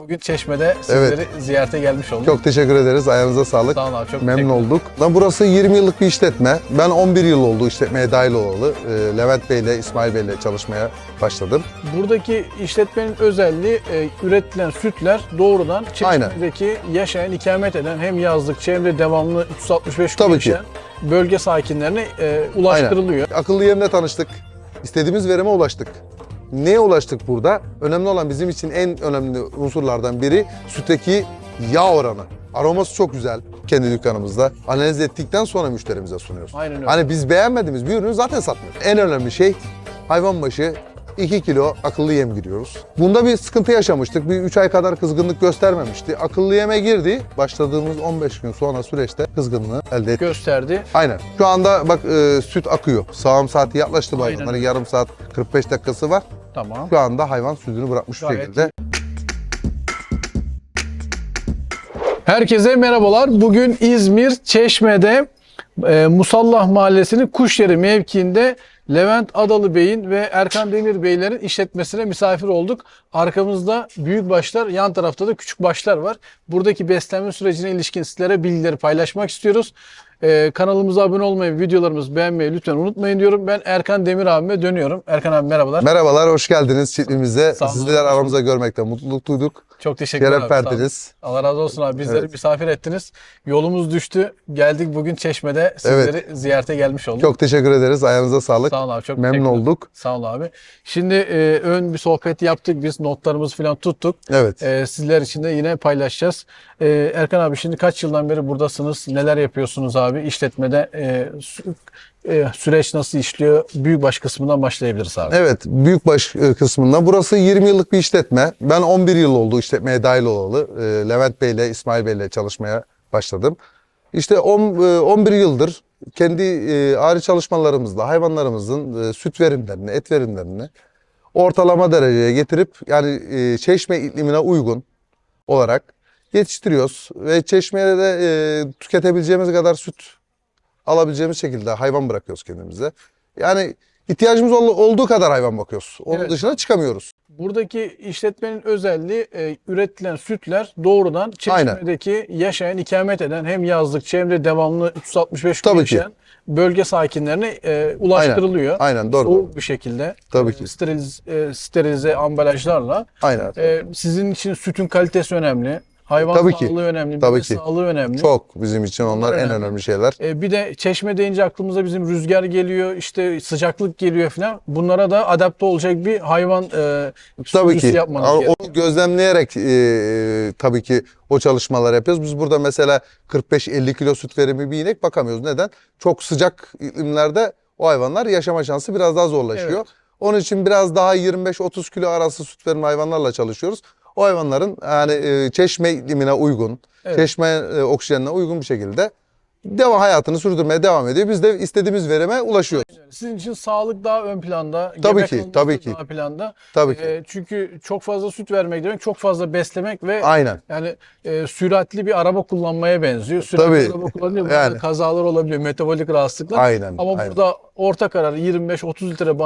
Bugün Çeşme'de sizleri ziyarete gelmiş olduk. Çok teşekkür ederiz. Ayağınıza sağlık. Sağ olun abi, çok Memnun olduk. Lan burası 20 yıllık bir işletme. Ben 11 yıl oldu işletmeye dahil olalı. Ee, Levent Bey ile İsmail Bey ile çalışmaya başladım. Buradaki işletmenin özelliği e, üretilen sütler doğrudan Çeşme'deki yaşayan, ikamet eden hem yazlıkçı hem de devamlı 365 gün Tabii ki. yaşayan bölge sakinlerine e, ulaştırılıyor. Akıllı yemle tanıştık. İstediğimiz verime ulaştık. Neye ulaştık burada? Önemli olan bizim için en önemli unsurlardan biri sütteki yağ oranı. Aroması çok güzel kendi dükkanımızda. Analiz ettikten sonra müşterimize sunuyoruz. Aynen öyle. Hani biz beğenmediğimiz bir ürünü zaten satmıyoruz. En önemli şey hayvan başı 2 kilo akıllı yem giriyoruz. Bunda bir sıkıntı yaşamıştık. Bir 3 ay kadar kızgınlık göstermemişti. Akıllı yeme girdi. Başladığımız 15 gün sonra süreçte kızgınlığı elde ettik. gösterdi. Aynen. Şu anda bak e, süt akıyor. Sağım saati yaklaştı hayvanların. öyle. Yarım saat 45 dakikası var. Tamam. Şu anda hayvan sütünü bırakmış Gayet şekilde. Herkese merhabalar. Bugün İzmir Çeşme'de e, Musallah Mahallesi'nin Kuşyeri mevkiinde Levent Adalı Bey'in ve Erkan Demir Beylerin işletmesine misafir olduk. Arkamızda büyük başlar, yan tarafta da küçük başlar var. Buradaki beslenme sürecine ilişkin sizlere bilgileri paylaşmak istiyoruz. E, kanalımıza abone olmayı, videolarımızı beğenmeyi lütfen unutmayın diyorum. Ben Erkan Demir abime dönüyorum. Erkan abi merhabalar. Merhabalar, hoş geldiniz çiftliğimize. Sağ olun. Sizler aramıza görmekten mutluluk duyduk. Çok teşekkürler Şeref abi. verdiniz. Allah razı olsun abi. Bizleri Evet. misafir ettiniz. Yolumuz düştü. Geldik bugün Çeşme'de sizleri ziyarete gelmiş olduk. Çok teşekkür ederiz. Ayağınıza sağlık. Sağ ol abi. Çok Memnun teşekkürler. olduk. Sağ ol abi. Şimdi e, ön bir sohbet yaptık. Biz notlarımızı falan tuttuk. Evet. E, sizler için de yine paylaşacağız. E, Erkan abi şimdi kaç yıldan beri buradasınız? Neler yapıyorsunuz abi? İşletmede e, e, süreç nasıl işliyor? Büyükbaş kısmından başlayabiliriz abi. Evet, büyükbaş e, kısmında. Burası 20 yıllık bir işletme. Ben 11 yıl oldu işletmeye dahil olalı. E, Levent Bey ile İsmail Bey ile çalışmaya başladım. İşte on- e, 11 yıldır kendi e, ağrı çalışmalarımızla hayvanlarımızın e, süt verimlerini, et verimlerini ortalama dereceye getirip yani e, çeşme iklimine uygun olarak yetiştiriyoruz. Ve çeşmeye de e, tüketebileceğimiz kadar süt alabileceğimiz şekilde hayvan bırakıyoruz kendimize. Yani ihtiyacımız ol- olduğu kadar hayvan bakıyoruz. Onun Evet. dışına çıkamıyoruz. Buradaki işletmenin özelliği e, üretilen sütler doğrudan Çeşme'deki yaşayan, ikamet eden hem yazlıkçı hem de devamlı 365 gün Tabii ki. yaşayan bölge sakinlerine e, ulaştırılıyor. Aynen doğru. Soğuk bir şekilde. Tabii e, ki. Steriliz, e, sterilize ambalajlarla. Aynen. E, sizin için sütün kalitesi önemli. Hayvan Tabii ki. sağlığı önemli. Tabii ki. sağlığı önemli. Çok bizim için onlar en önemli. önemli şeyler. E, bir de çeşme deyince aklımıza bizim rüzgar geliyor, işte sıcaklık geliyor falan. Bunlara da adapte olacak bir hayvan e, Tabii ki. yapmanız gerekiyor. Onu gözlemleyerek e, tabii ki o çalışmalar yapıyoruz. Biz burada mesela 45-50 kilo süt verimi bir inek bakamıyoruz. Neden? Çok sıcak iklimlerde o hayvanlar yaşama şansı biraz daha zorlaşıyor. Evet. Onun için biraz daha 25-30 kilo arası süt verimi hayvanlarla çalışıyoruz. O hayvanların yani e, çeşme iklimine uygun, Evet. çeşme e, oksijenine uygun bir şekilde devam hayatını sürdürmeye devam ediyor. Biz de istediğimiz verime ulaşıyoruz. Sizin için sağlık daha ön planda. Tabii ki, tabii ki. Daha planda. Tabii ki. E, çünkü çok fazla süt vermek demek çok fazla beslemek ve Aynen. yani e, süratli bir araba kullanmaya benziyor. Süratli Tabii. araba kullanınca Yani. kazalar olabiliyor, metabolik rahatsızlıklar. Aynen, Ama aynen. burada orta karar 25-30 litre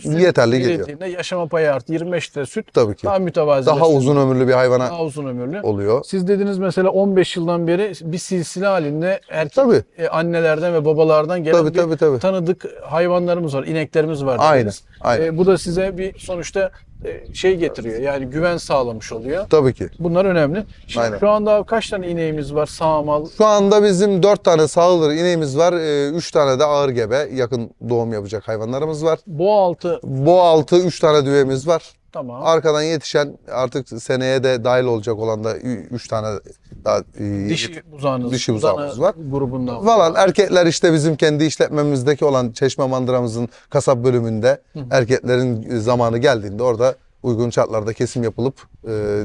süt Yeterli geliyor. yaşama payı artı 25 litre süt Tabii ki. daha mütevazi. Daha uzun ömürlü bir hayvana daha uzun ömürlü. oluyor. Siz dediniz mesela 15 yıldan beri bir silsile halinde erkek Tabii. e, annelerden ve babalardan gelen Tabii, bir tabii, tabii. tanıdık hayvanlarımız var, ineklerimiz var. Aynen, dediniz. aynen. E, bu da size bir sonuçta e, şey getiriyor. Yani güven sağlamış oluyor. Tabii ki. Bunlar önemli. Şimdi Aynen. şu anda kaç tane ineğimiz var? Sağmal. Şu anda bizim 4 tane sağılır ineğimiz var. 3 tane de ağır gebe yakın doğum yapacak hayvanlarımız var. Boğaltı. Bu altı 3 tane düvemiz var. Tamam. Arkadan yetişen artık seneye de dahil olacak olan da 3 tane daha e, Dişi buzağınız. dişi buzağımız var. Grubundan. Falan erkekler işte bizim kendi işletmemizdeki olan Çeşme Mandıramızın kasap bölümünde erkeklerin zamanı geldiğinde orada uygun şartlarda kesim yapılıp e,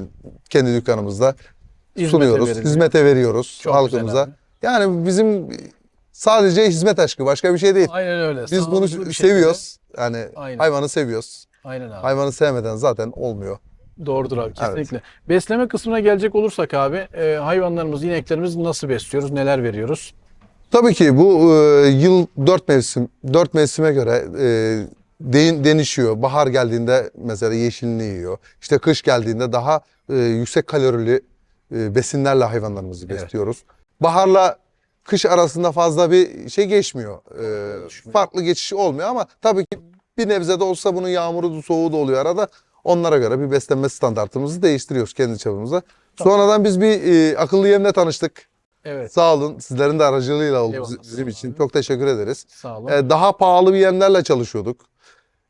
kendi dükkanımızda Hizmete sunuyoruz. veriliyor. Hizmete veriyoruz Çok halkımıza. Yani bizim sadece hizmet aşkı başka bir şey değil. Aynen öyle. Biz Sağlıklı bunu bir şekilde- seviyoruz. Yani Aynen. hayvanı seviyoruz. Aynen abi. Hayvanı sevmeden zaten olmuyor. Doğrudur abi kesinlikle. Besleme kısmına gelecek olursak abi e, hayvanlarımız, ineklerimiz nasıl besliyoruz, neler veriyoruz? Tabii ki bu e, yıl dört mevsim, dört mevsime göre e, de- denişiyor. Bahar geldiğinde mesela yeşilini yiyor. İşte kış geldiğinde daha e, yüksek kalorili e, besinlerle hayvanlarımızı Evet. besliyoruz. Baharla kış arasında fazla bir şey geçmiyor. E, farklı geçişi olmuyor ama tabii ki bir nebze de olsa bunun yağmuru da soğuğu da oluyor arada. Onlara göre bir beslenme standartımızı değiştiriyoruz kendi çapımızda. Sonradan biz bir e, akıllı yemle tanıştık. Evet. Sağ olun. Sizlerin de aracılığıyla oldu Eyvallah, bizi- bizim için. olun. Çok teşekkür ederiz. Sağ olun. E, daha pahalı bir yemlerle çalışıyorduk.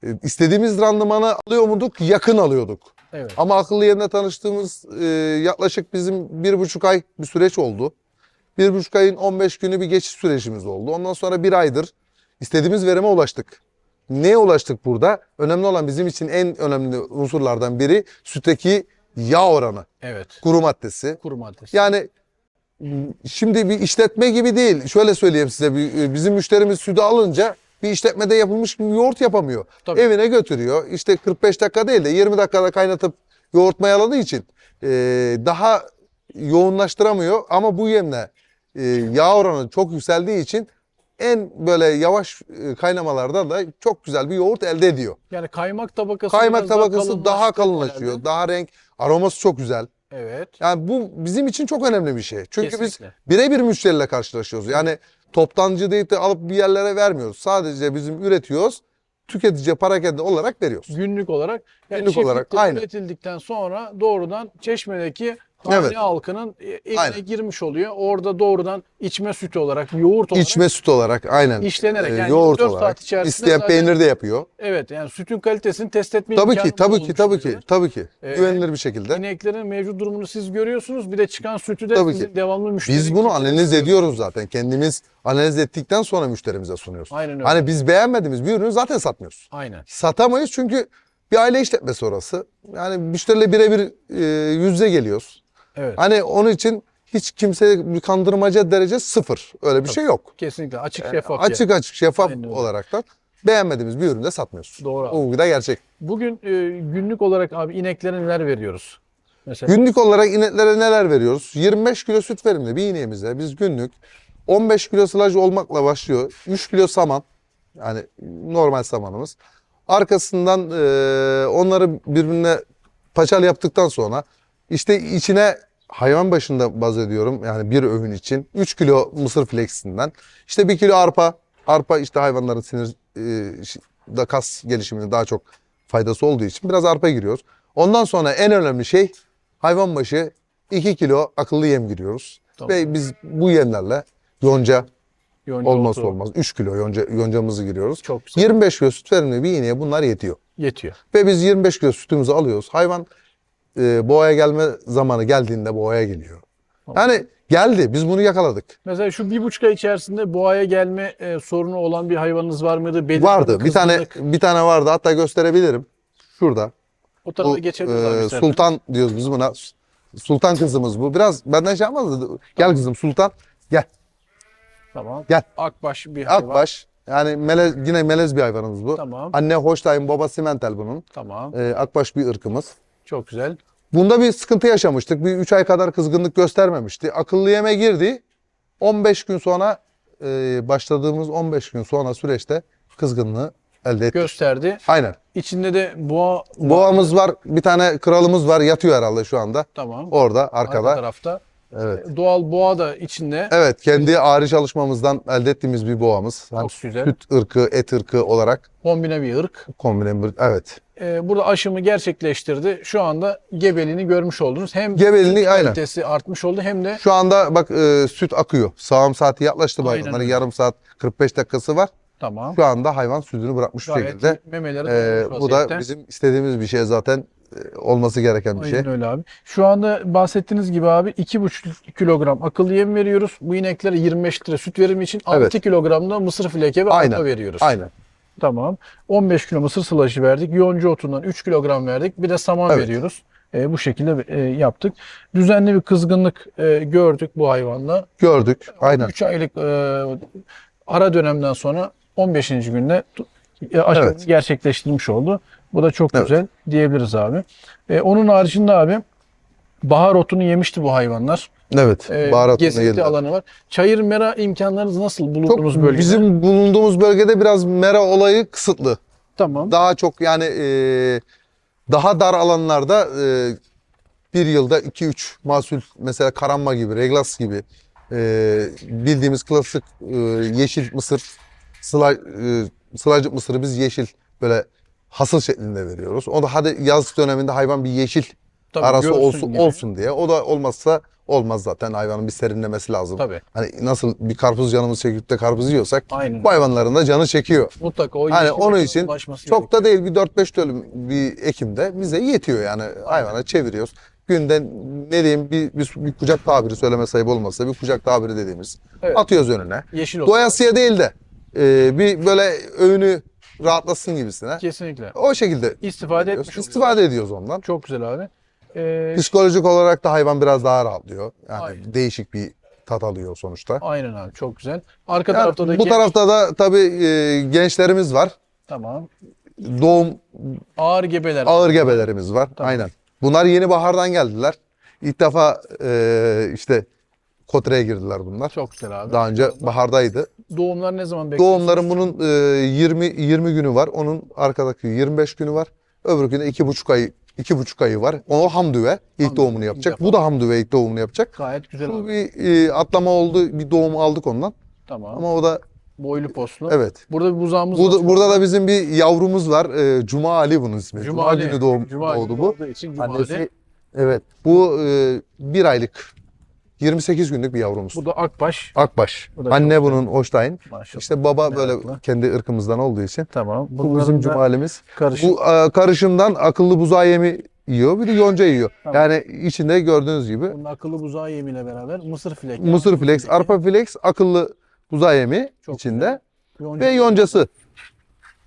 E, istediğimiz randımanı alıyor muyduk? Yakın alıyorduk. evet. Ama akıllı yemle tanıştığımız e, yaklaşık bizim bir buçuk ay bir süreç oldu. Bir buçuk ayın 15 günü bir geçiş sürecimiz oldu. Ondan sonra bir aydır istediğimiz verime ulaştık. Neye ulaştık burada? Önemli olan bizim için en önemli unsurlardan biri sütteki yağ oranı, Evet. kuru maddesi. Kuru maddesi. Yani şimdi bir işletme gibi değil. Şöyle söyleyeyim size. e, Bizim müşterimiz sütü alınca bir işletmede yapılmış bir yoğurt yapamıyor. Tabii. Evine götürüyor. İşte 45 dakika değil de 20 dakikada kaynatıp yoğurt mayaladığı için e, daha yoğunlaştıramıyor. Ama bu yemle e, yağ oranı çok yükseldiği için en böyle yavaş e, kaynamalarda da çok güzel bir yoğurt elde ediyor. Yani kaymak tabakası Kaymak daha tabakası daha kalınlaştı kalınlaşıyor. herhalde. Daha renk, aroması çok güzel. Evet. Yani bu bizim için çok önemli bir şey. Çünkü Kesinlikle. biz birebir müşteriyle karşılaşıyoruz. Yani toptancı deyip de alıp bir yerlere vermiyoruz. Sadece bizim üretiyoruz. Tüketiciye parakende olarak veriyoruz. Günlük olarak yani Günlük olarak, aynen. üretildikten sonra doğrudan Çeşme'deki hane Evet. halkının e, eline Aynen. girmiş oluyor. Orada doğrudan içme sütü olarak, yoğurt olarak İçme süt olarak aynen. işlenerek e, yani yoğurt 24 saat olarak. içerisinde İsteyen zaten- peynir de yapıyor. Evet yani sütün kalitesini test etme Tabii ki, tabii ki, tabii ki, tabii ki. Ee, Güvenilir bir şekilde. İneklerin mevcut durumunu siz görüyorsunuz. Bir de çıkan sütü de Tabii ki. devamlı müşteri. Biz bunu analiz ediyoruz zaten. Kendimiz analiz ettikten sonra müşterimize sunuyoruz. Aynen öyle. Hani biz beğenmediğimiz bir ürünü zaten satmıyoruz. Aynen. Satamayız çünkü bir aile işletmesi orası. Yani müşteriyle birebir e, yüz yüze geliyoruz. Evet. Hani onun için hiç kimseye bir kandırmaca derece sıfır. Öyle bir şey yok. Kesinlikle açık şeffaf. Açık açık şeffaf Aynen öyle. olaraktan beğenmediğimiz bir ürünü de satmıyoruz. Doğru abi. Bu da gerçek. Bugün e, günlük olarak abi ineklere neler veriyoruz? Mesela Günlük olarak ineklere neler veriyoruz? 25 kilo süt verimli bir ineğimize biz günlük 15 kilo sılaj olmakla başlıyor. 3 kilo saman yani normal samanımız. Arkasından e, onları birbirine paçal yaptıktan sonra işte içine hayvan başında baz ediyorum yani bir öğün için 3 kilo mısır fleksinden işte 1 kilo arpa arpa işte hayvanların sinir e, da kas gelişimine daha çok faydası olduğu için biraz arpa giriyoruz. Ondan sonra en önemli şey hayvan başı 2 kilo akıllı yem giriyoruz. Tamam. Ve biz bu yemlerle yonca yonca olmazsa otu olmaz 3 kilo yonca, yoncamızı giriyoruz. Çok güzel. 25 kilo süt verimli bir ineğe bunlar yetiyor. yetiyor. Ve biz 25 kilo sütümüzü alıyoruz. Hayvan e, boğaya gelme zamanı geldiğinde boğaya geliyor. Yani geldi biz bunu yakaladık. Mesela şu bir buçuk ay içerisinde boğaya gelme e, sorunu olan bir hayvanınız var mıydı? Belirli Vardı bir tane bir tane vardı hatta gösterebilirim. Şurada. o tarafa Bu geçebiliriz e. Sultan diyoruz biz buna. Sultan kızımız bu. Biraz benden şey yapmaz da gel kızım Sultan. Gel. Tamam. Gel. Akbaş bir hayvan. Akbaş. Yani melez, yine melez bir hayvanımız bu. Tamam. Anne Holstein, baba Simental bunun. Tamam. E, akbaş bir ırkımız. Çok güzel. Bunda bir sıkıntı yaşamıştık. Bir 3 ay kadar kızgınlık göstermemişti. Akıllı yeme girdi. 15 gün sonra e, başladığımız 15 gün sonra süreçte kızgınlığı elde ettik. Gösterdi. Aynen. İçinde de boğa Boğamız var. Bir tane kralımız var. Yatıyor herhalde şu anda. tamam. Orada Arka arkada. tarafta. Evet. Doğal boğa da içinde. Evet. Kendi ağrı çalışmamızdan elde ettiğimiz bir boğamız. Hem Çok güzel. süt ırkı, et ırkı olarak Kombine bir ırk. kombine bir. Evet. Ee, burada aşımı gerçekleştirdi. Şu anda gebeliğini görmüş oldunuz. Hem Gebeliğini süt aynen. kalitesi artmış oldu hem de Şu anda bak e, süt akıyor. Sağım saati yaklaştı Aynen hayvanların. öyle. Yarım saat 45 dakikası var. tamam. Şu anda hayvan sütünü bırakmış bu Gayet şekilde. memeleri dolmuş bu da vaziyette. bizim istediğimiz bir şey zaten e, olması gereken bir şey. Aynen öyle abi. Şu anda bahsettiğiniz gibi abi 2,5 kilogram akıllı yem veriyoruz. Bu ineklere 25 litre süt verimi için 6 Evet. kilogram da mısır fileke ve Aynen. veriyoruz. Aynen. Tamam. 15 kilo mısır sılajı verdik. Yonca otundan 3 kilogram verdik. Bir de saman Evet. veriyoruz. E, bu şekilde e, yaptık. Düzenli bir kızgınlık e, gördük bu hayvanla. Gördük. Aynen. 3 aylık e, ara dönemden sonra 15. günde e, aşımı Evet. gerçekleştirmiş oldu. Bu da çok Evet. güzel diyebiliriz abi. E, onun haricinde abi bahar otunu yemişti bu hayvanlar. Evet. E, Baharatına gezinti alanı var. Çayır mera imkanlarınız nasıl Çok bulunduğunuz bölgede? bizim bulunduğumuz bölgede biraz mera olayı kısıtlı. Tamam. Daha çok yani e, daha dar alanlarda e, bir yılda 2-3 mahsul mesela karanma gibi, reglas gibi e, bildiğimiz klasik e, yeşil mısır, sıla, e, sılacık mısırı biz yeşil böyle hasıl şeklinde veriyoruz. O da hadi yaz döneminde hayvan bir yeşil Tabii, arası görsün olsun gibi. olsun diye. O da olmazsa olmaz zaten hayvanın bir serinlemesi lazım. Tabii. Hani nasıl bir karpuz canımız çekip de karpuz yiyorsak Aynen. bu hayvanların da canı çekiyor. Mutlaka o Hani yeşil onun için ulaşması çok da değil bir 4-5 dönüm bir ekimde bize yetiyor yani hayvana çeviriyoruz. Günde ne diyeyim bir, bir, bir kucak tabiri söyleme sayıp olmazsa bir kucak tabiri dediğimiz Evet. atıyoruz önüne. Yeşil ot. Doyasıya değil de e, bir böyle öğünü rahatlasın gibisine. Kesinlikle. O şekilde İstifade veriyoruz. etmiş oluyor. İstifade ediyoruz ondan. Çok güzel abi. Ee, Psikolojik olarak da hayvan biraz daha rahatlıyor. Yani Aynen. değişik bir tat alıyor sonuçta. aynen abi çok güzel. Arka Yani tarafta da bu genç- tarafta da tabii e, gençlerimiz var. Tamam. Doğum Ağır gebeler. ağır gebelerimiz var. Tamam. Aynen. Bunlar yeni bahardan geldiler. İlk defa e, işte Kotre'ye girdiler bunlar. Çok güzel abi. Daha önce bahardaydı. Doğumlar ne zaman bekliyorsunuz? Doğumların bunun e, 20 20 günü var. Onun arkadaki 25 günü var. Öbürkünde 2,5 ay 2,5 ayı var. O hamdüve ilk Hamdüve, doğumunu ilk yapacak. defa. Bu da hamdüve ilk doğumunu yapacak. Gayet güzel Bu abi. bir e, atlama oldu. Bir doğum aldık ondan. Tamam. Ama o da Boylu poslu. evet. Burada bir buzağımız Burada, var. burada da bizim bir yavrumuz var. E, Cuma Ali bunun ismi. Cuma, Cumali. günü doğum Cumali oldu bu. için Cumali. Annesi evet. Bu e, bir aylık 28 günlük bir yavrumuz. Bu da Akbaş. Akbaş. Bu da Anne çok bunun. Maşallah. İşte baba böyle Meraklı. kendi ırkımızdan olduğu için. Tamam. Bu bizim cumalimiz. karışık. Bu e, karışımdan akıllı buzağı yemi yiyor. Bir de yonca yiyor. Tamam. Yani içinde gördüğünüz gibi Bunun akıllı buzağı yemiyle beraber mısır filek. mısır flex, arpa flex, akıllı buzağı yemi Çok içinde Yonca ve yoncası.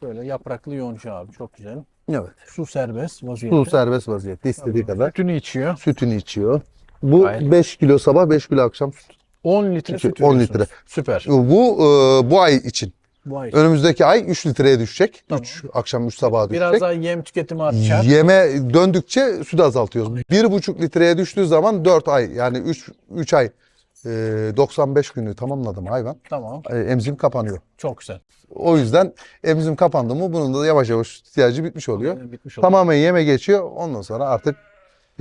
böyle yapraklı yonca abi. Çok güzel. Evet. Su serbest vaziyette. Su serbest vaziyette istediği kadar. Sütünü içiyor. Sütünü içiyor. Bu Gayet. 5 kilo sabah 5 kilo akşam süt. 10 litre süt 10 veriyorsunuz. litre. Süper. Bu e, bu ay için. Vay. Önümüzdeki ay 3 litreye düşecek. Tamam. 3 akşam 3 sabaha düşecek. Biraz daha yem tüketimi artacak. Yeme döndükçe süt azaltıyoruz. 1,5 litreye düştüğü zaman 4 ay yani 3 3 ay e, 95 günü tamamladım hayvan. Tamam. E, emzim kapanıyor. Çok güzel. O yüzden emzim kapandı mı bunun da yavaş yavaş ihtiyacı bitmiş oluyor. Bitmiş oldu. Tamamen yeme geçiyor. Ondan sonra artık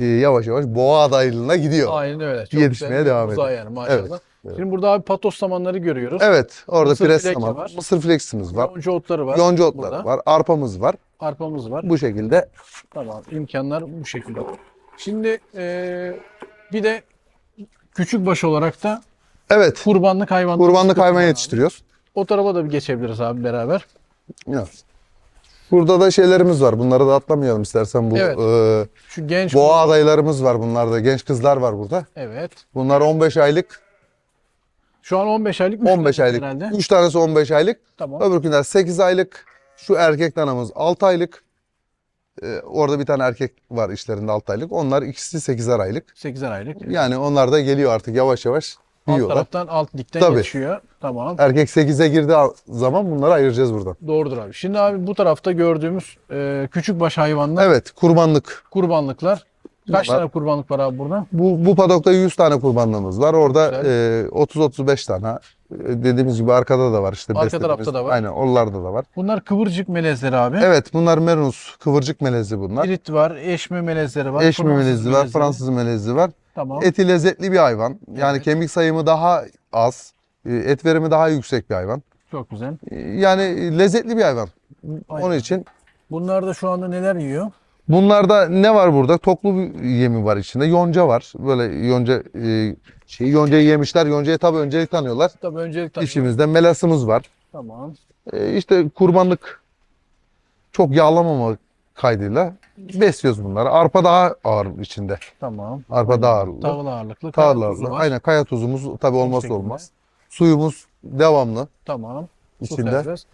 e, yavaş yavaş boğa adaylığına gidiyor. Aynen öyle. Çok Yetişmeye devam ediyor. Yani maşallah. Evet, evet. Şimdi burada abi patos samanları görüyoruz. Evet, orada Mısır pres tamam. var. Mısır fleksimiz var. Yonca otları var. Yonca otları burada. var. Arpamız var. Arpamız var. Bu şekilde. Tamam. imkanlar bu şekilde. Şimdi eee, bir de küçük baş olarak da Evet. kurbanlık hayvanlar. Kurbanlık hayvan yetiştiriyoruz. O tarafa da bir geçebiliriz abi beraber. Evet. Burada da şeylerimiz var. Bunları da atlamayalım istersen. Bu Evet. e, Şu genç boğa adaylarımız var bunlarda. Genç kızlar var burada. Evet. Bunlar 15 aylık, Şu an 15 aylık. üç 15 tane aylık. Herhalde. 3 tanesi 15 aylık. Tamam. Öbürküler 8 aylık. Şu erkek danamız 6 aylık. E, orada bir tane erkek var işlerinde 6 aylık. Onlar ikisi 8'er aylık. 8'er aylık. Yani onlar da geliyor artık yavaş yavaş Alt yiyorlar. taraftan alt dikten Tabii. geçiyor. Tamam. Erkek 8'e girdiği zaman bunları ayıracağız buradan. Doğrudur abi. Şimdi abi bu tarafta gördüğümüz e, küçük baş hayvanlar, Evet kurbanlık. kurbanlıklar. Kaç Bunlar- tane kurbanlık var abi burada? Bu, bu padokta 100 tane kurbanlığımız var. Orada e, 30-35 tane. E, dediğimiz gibi arkada da var işte. Arka beslediğimiz. tarafta da var. Aynen oralarda da var. Bunlar kıvırcık melezleri abi. Evet bunlar Merinus kıvırcık melezi bunlar. İrit var, eşme melezleri var. Eşmi Fransız melezi var. Fransız melezi var. Tamam. Eti lezzetli bir hayvan. Yani Evet. kemik sayımı daha az. e, Et verimi daha yüksek bir hayvan. Çok güzel. E, Yani lezzetli bir hayvan. Aynen. Onun için Bunlar da şu anda neler yiyor? bunlarda ne var burada? Toklu bir yemi var içinde. Yonca var. Böyle yonca e, şey yoncayı yemişler. Yoncayı tabii öncelik tanıyorlar. Tabii öncelikle İçimizde melasımız var. Tamam. E, işte kurbanlık çok yağlamama kaydıyla besliyoruz bunları. Arpa daha ağır içinde. Tamam. Arpa daha ağırlı. Tahıl ağırlıklı. kaya tuzu Tarlalı. var. Aynen kaya tuzumuz tabii olmazsa olmaz. Suyumuz devamlı Tamam. Su içinde. serbest.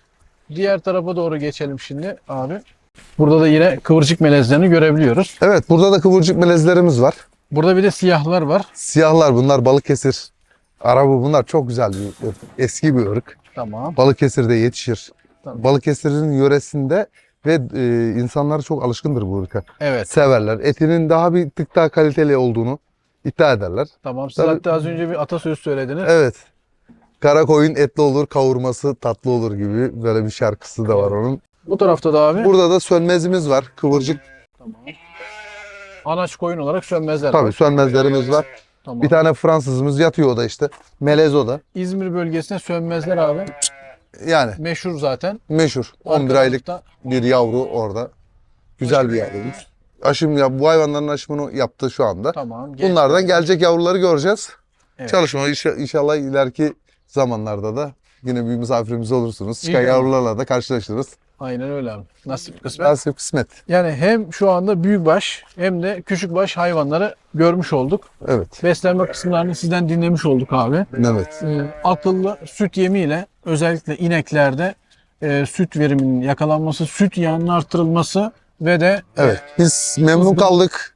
Diğer tarafa doğru geçelim şimdi abi. Burada da yine kıvırcık melezlerini görebiliyoruz. Evet burada da kıvırcık melezlerimiz var. Burada bir de siyahlar var. Siyahlar bunlar Balıkesir. Arabı bunlar çok güzel bir. Eski bir ırk. Tamam. Balıkesir'de yetişir. Tamam. Balıkesir'in yöresinde ve e, insanlar çok alışkındır bu ırka. Evet. Severler. Etinin daha bir tık daha kaliteli olduğunu iddia ederler. Tamam. Siz Tabii- hatta az önce bir atasözü söylediniz. Evet. Kara koyun etli olur, kavurması tatlı olur gibi böyle bir şarkısı da var onun. Bu tarafta da abi. Burada da sönmezimiz var. Kıvırcık Tamam. Anaç koyun olarak sönmezler. Tabii var. sönmezlerimiz var. Tamam. Bir tane Fransızımız yatıyor o da işte. Melez o da. İzmir bölgesinde sönmezler abi. Yani Meşhur zaten. meşhur. 11 Arka aylık tarafta bir yavru orada. Güzel bir yavrumuz. Aşım ya bu hayvanların aşımını yaptı şu anda. Tamam. genç- Bunlardan gelecek yavruları göreceğiz. Evet. Çalışma inşa- inşallah ileriki zamanlarda da yine bir misafirimiz olursunuz. Çıkan İnşallah. yavrularla da karşılaşırız. Aynen öyle abi. Nasip kısmet. Nasip kısmet. Yani hem şu anda büyükbaş hem de küçükbaş hayvanları görmüş olduk. Evet. Beslenme kısımlarını sizden dinlemiş olduk abi. Evet. Ee, akıllı süt yemiyle özellikle ineklerde e, süt veriminin yakalanması, süt yağının artırılması ve de Evet. Biz memnun kaldık.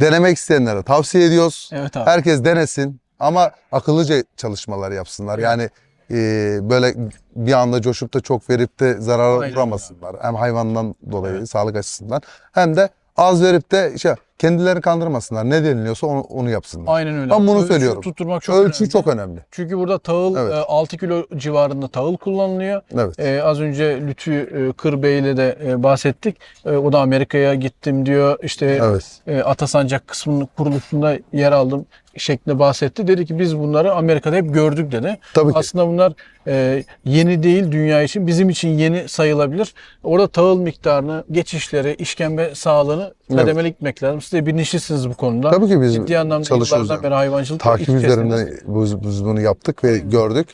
Denemek isteyenlere tavsiye ediyoruz. evet abi. Herkes denesin ama akıllıca çalışmalar yapsınlar. Yani e, böyle bir anda coşup da çok verip de zarara Aynen. uğramasınlar. Hem hayvandan dolayı sağlık açısından hem de az verip de şey, kendilerini kandırmasınlar. Ne deniliyorsa onu, onu yapsınlar. Aynen öyle. Ben bunu Ölçü söylüyorum. Tutturmak çok Ölçü önemli. çok önemli. Çünkü burada tahıl Evet. e, 6 kilo civarında tahıl kullanılıyor. Evet. E, az önce Lütfü e, Kırbey ile de e, bahsettik. E, o da Amerika'ya gittim diyor. İşte Evet. e, Atasancak kısmının kuruluşunda yer aldım şeklinde bahsetti. Dedi ki biz bunları Amerika'da hep gördük dedi. Tabii ki. Aslında bunlar e, yeni değil dünya için. Bizim için yeni sayılabilir. Orada tahıl miktarını, geçişleri, işkembe sağlığını Evet. kademeli gitmek lazım. Siz de bilinçlisiniz bu konuda. Tabii ki biz Ciddi anlamda çalışıyoruz. yıllardan beri hayvancılık Takip kesiniz. biz, biz bunu yaptık ve gördük.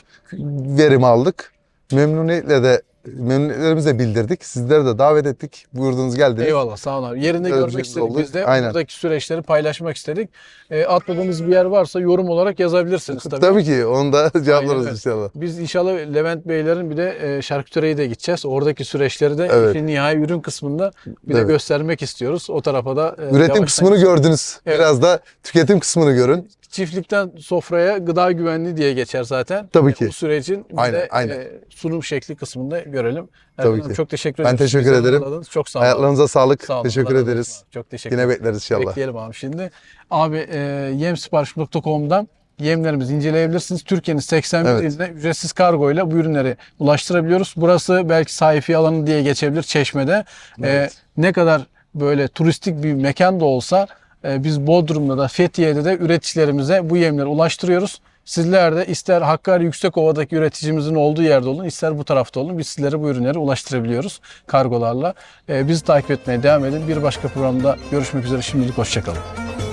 Verim aldık. Memnuniyetle de memnuniyetlerimizi de bildirdik. Sizleri de davet ettik. Buyurdunuz geldiniz. Eyvallah sağ olun abi. Yerinde Öyle görmek istedik oldu. biz de. Aynen. Buradaki süreçleri paylaşmak istedik. E, atladığımız bir yer varsa yorum olarak yazabilirsiniz tabii. Tabii ki onu da cevaplarız öyle. inşallah. Biz inşallah Levent Beylerin bir de e, şarküteriye de gideceğiz. Oradaki süreçleri de Evet. işin nihai ürün kısmında bir de Evet. göstermek istiyoruz. O tarafa da e, Üretim kısmını gördünüz. Evet. Biraz da tüketim kısmını görün. Çiftlikten sofraya gıda güvenliği diye geçer zaten. Tabii E, ki. Bu sürecin Aynen, de aynen. e, sunum şekli kısmında görelim. Tabii Erkan Hanım, ki. Çok teşekkür Ben ederim. teşekkür Bizi ederim. ağırladınız. Çok sağ olun. Hayatlarınıza sağlık. Sağ olun. Teşekkür razı ederiz. Çok teşekkür Yine bekleriz inşallah. Bekleyelim abi şimdi. Abi e, yemsipariş.com'dan yemlerimizi inceleyebilirsiniz. Türkiye'nin 81 Evet. iline ücretsiz kargo ile bu ürünleri ulaştırabiliyoruz. Burası belki sayfi alanı diye geçebilir Çeşme'de. E, Evet. ne kadar böyle turistik bir mekan da olsa e, biz Bodrum'da da Fethiye'de de üreticilerimize bu yemleri ulaştırıyoruz. Sizler de ister Hakkari Yüksekova'daki üreticimizin olduğu yerde olun, ister bu tarafta olun. Biz sizlere bu ürünleri ulaştırabiliyoruz kargolarla. E, bizi takip etmeye devam edin. Bir başka programda görüşmek üzere. Şimdilik hoşçakalın.